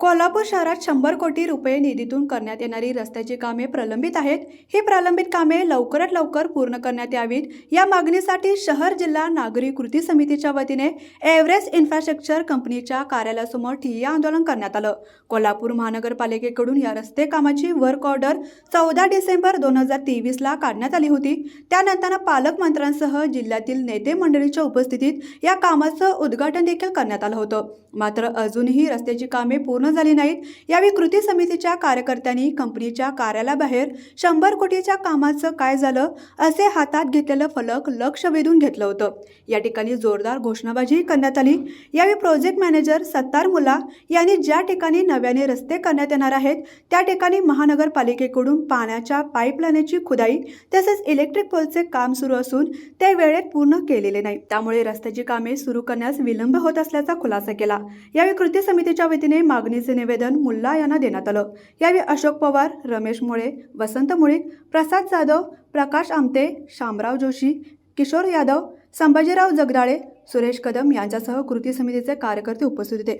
कोल्हापूर शहरात शंभर कोटी रुपये निधीतून करण्यात येणारी रस्त्याची कामे प्रलंबित आहेत. ही प्रलंबित कामे लवकरात लवकर पूर्ण करण्यात यावीत. या मागणीसाठी शहर जिल्हा नागरी कृती समितीच्या वतीने एव्हरेस्ट इन्फ्रास्ट्रक्चर कंपनीच्या कार्यालयासमोर ठिय्या आंदोलन करण्यात आलं. कोल्हापूर महानगरपालिकेकडून या रस्ते कामाची वर्क ऑर्डर चौदा डिसेंबर दोन हजार तेवीसला काढण्यात आली होती. त्यानंतर पालकमंत्र्यांसह जिल्ह्यातील नेते मंडळीच्या उपस्थितीत या कामाचं उद्घाटन देखील करण्यात आलं होतं. मात्र अजूनही रस्त्याची कामे पूर्ण झाली नाहीत. यावेळी कृती समितीच्या कार्यकर्त्यांनी कंपनीच्या कार्यालयाबाहेर शंभर कोटीच्या कामाचं काय झालं असे हातात घेतलेलं फलक लक्ष वेधून घेतलं होतं. या ठिकाणी जोरदार घोषणाबाजी करण्यात आली. यावेळी प्रोजेक्ट मॅनेजर सत्तार मुला यांनी ज्या ठिकाणी नव्याने रस्ते करण्यात येणार आहेत त्या ठिकाणी महानगरपालिकेकडून पाण्याच्या पाईपलाईनची खुदाई तसेच इलेक्ट्रिक पोलचे काम सुरू असून ते वेळेत पूर्ण केलेले नाही. त्यामुळे रस्त्याची कामे सुरू करण्यास विलंब होत असल्याचा खुलासा केला. यावेळी कृती समितीच्या वतीने मागणी मागणीचे निवेदन मुल्ला यांना देण्यात आलं. यावेळी अशोक पवार रमेश मुळे वसंत मुळीक प्रसाद जाधव प्रकाश आमते शामराव जोशी किशोर यादव संभाजीराव जगदाळे सुरेश कदम यांच्यासह कृती समितीचे कार्यकर्ते उपस्थित होते.